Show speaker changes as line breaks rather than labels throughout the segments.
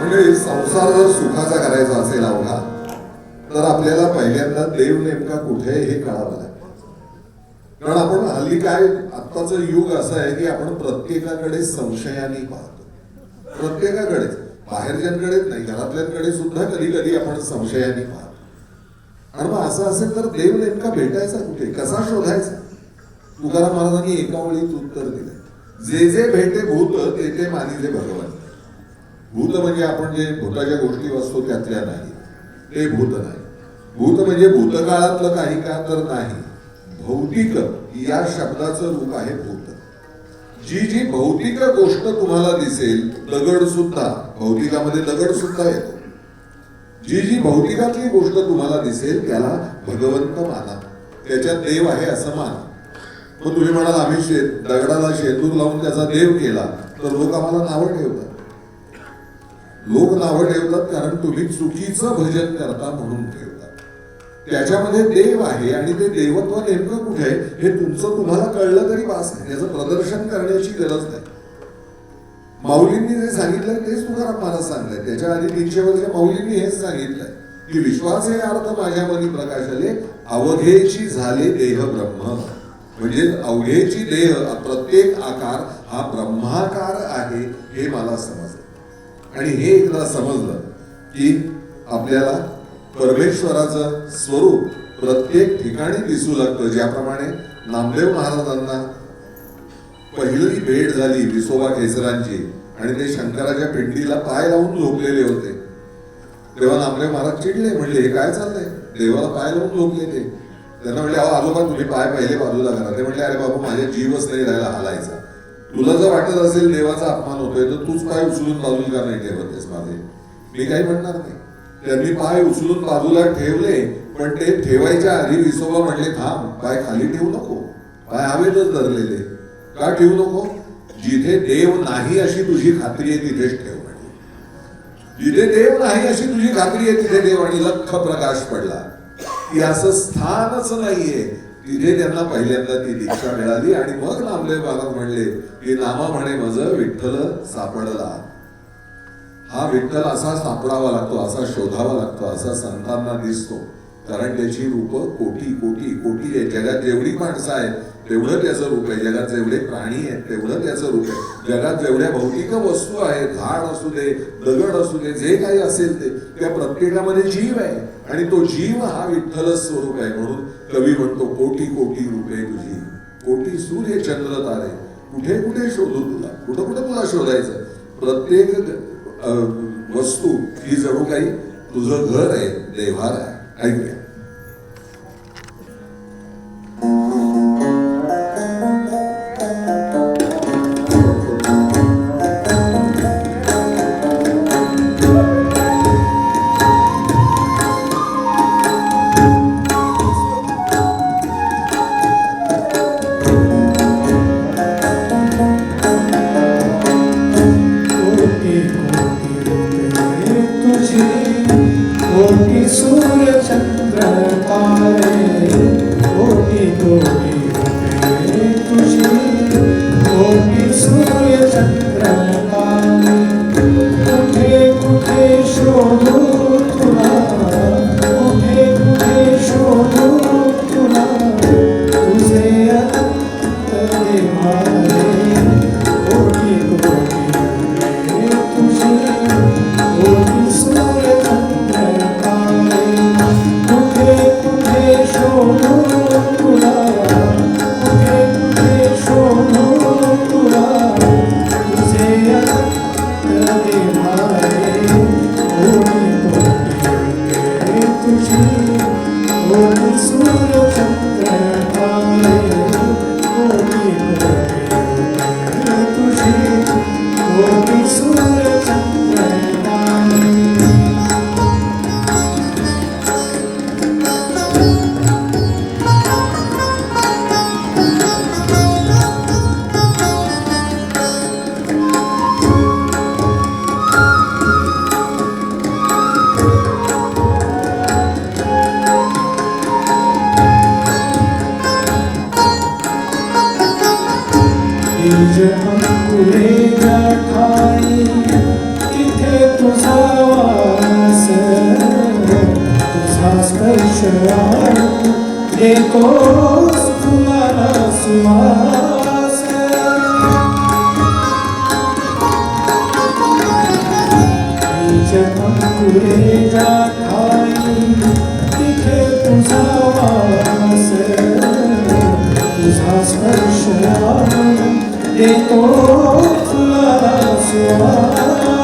म्हणजे संसार जर सुखाचा करायचा असेल अवघा तर आपल्याला पहिल्यांदा देव नेमका कुठे आहे हे कळावं लागतं कारण आपण हल्ली काय आत्ताचं युग असं आहे की आपण प्रत्येकाकडे संशयाने पाहतो. प्रत्येकाकडेच बाहेरच्यांकडेच नाही घरातल्यांकडे सुद्धा कधी कधी आपण संशयाने पाहतो. आणि मग असं असेल तर देव नेमका भेटायचा कुठे? कसा शोधायचा? तुकाराम महाराजांनी एका वेळीच उत्तर दिलं. जे जे भेटे भूत ते ते मानिले भगवान भूत म्हणजे आपण जे भूताच्या गोष्टी वाचतो त्यातल्या नाही. ते भूत नाही. भूत म्हणजे भूतकाळातलं काही का तर नाही. भौतिक या शब्दाचं रूप आहे भूत. जी जी भौतिक गोष्ट तुम्हाला दिसेल दगड सुद्धा भौतिकामध्ये दगड सुद्धा येतो. जी जी भौतिकातली गोष्ट तुम्हाला दिसेल त्याला भगवंत माना. त्याच्यात देव आहे असं माना. मग तुम्ही म्हणाल आम्ही शेत दगडाला शेतूर लावून त्याचा देव केला तर लोक आम्हाला नावं ठेवतात. लोक नावं ठेवतात कारण तुम्ही चुकीचं भजन करता म्हणून ठेवतात त्याच्यामध्ये देव आहे आणि ते देवत्व नेमकं कुठे आहे हे तुमचं तुम्हाला कळलं तरी वास आहे त्याचं प्रदर्शन करण्याची गरज नाही. माऊलींनी जे सांगितलंय तेच तुकाराम महाराज सांगलंय. त्याच्या आधी तीनशे वर्ष माऊलींनी हेच सांगितलंय की विश्वास हे अर्थ माझ्या मनी प्रकाशले अवघेची झाले देह ब्रह्म. म्हणजे अवघेची देह प्रत्येक आकार हा ब्रह्माकार आहे हे मला समजलं. आणि हे एकदा समजलं की आपल्याला परमेश्वराचं स्वरूप प्रत्येक ठिकाणी दिसू लागतं. ज्याप्रमाणे नामदेव महाराजांना पहिली भेट झाली विसोबा केसरांची आणि ते शंकराच्या पिंडीला पाय लावून झोपलेले होते. तेव्हा नामदेव महाराज चिडले म्हणले हे काय चाललंय? देवाला पाय लावून झोपले ते त्यांना म्हणले अहो आजोबा तुम्ही पाय पहिले बाजूला करा ते म्हणले अरे बाबा माझ्या जीवच नाही राहिला हालायचा. तुला जर वाटत असेल देवाचा अपमान होतोय तर तूच पाय उचलून बाजूला नाही ठेवतेस माझे? मी काही म्हणणार नाही. त्यांनी पाय उचलून बाजूला ठेवले पण ते ठेवायच्या आधी विसोबा म्हणले थांब पाय खाली ठेवू नको. पाय हवेतच धरलेले. का ठेवू नको? जिथे देव नाही अशी तुझी खात्री आहे तिथेच ठेव म्हणजे जिथे देव नाही अशी तुझी खात्री आहे तिथे देव आणि लख प्रकाश पडला. की असं स्थानच नाहीये. तिथे त्यांना पहिल्यांदा ती दीक्षा मिळाली आणि मग नामदेव बालक म्हणले की नामा म्हणे माझ विठ्ठल सापडला. हा विठ्ठल असा सापडावा लागतो असा शोधावा लागतो असा संतांना दिसतो. कारण त्याची रूप कोटी कोटी कोटी आहे जगात जेवढी माणसं आहेत तेवढं त्याचं रूप आहे. जगात जेवढे प्राणी आहेत तेवढं त्याचं रूप आहे. जगात जेवढ्या भौतिक वस्तू आहेत झाड असू दे दगड असू दे जे काही असेल ते त्या प्रत्येकामध्ये जीव आहे. आणि तो जीव हा विठ्ठल स्वरूप आहे. म्हणून कवी म्हणतो कोटी कोटी रूपे तुझी. कोटी सूर्य चंद्र तारे. कुठे कुठे शोधू तुला? कुठं कुठं तुला शोधायचं? प्रत्येक वस्तू ही जणू काही तुझं घर आहे देव्हार आहे. ऐकूया.
कोटी सूर्य चंद्र तारे कोटी कोटी देखो पूरे जा खाई दिखे तुझा वास तुझा स्पर्श देखो तुला स्वास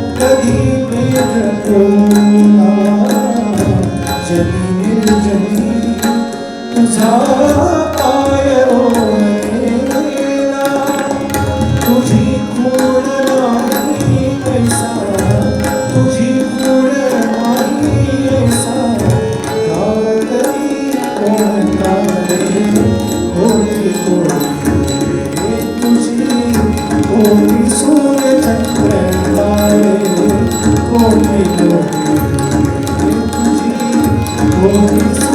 flores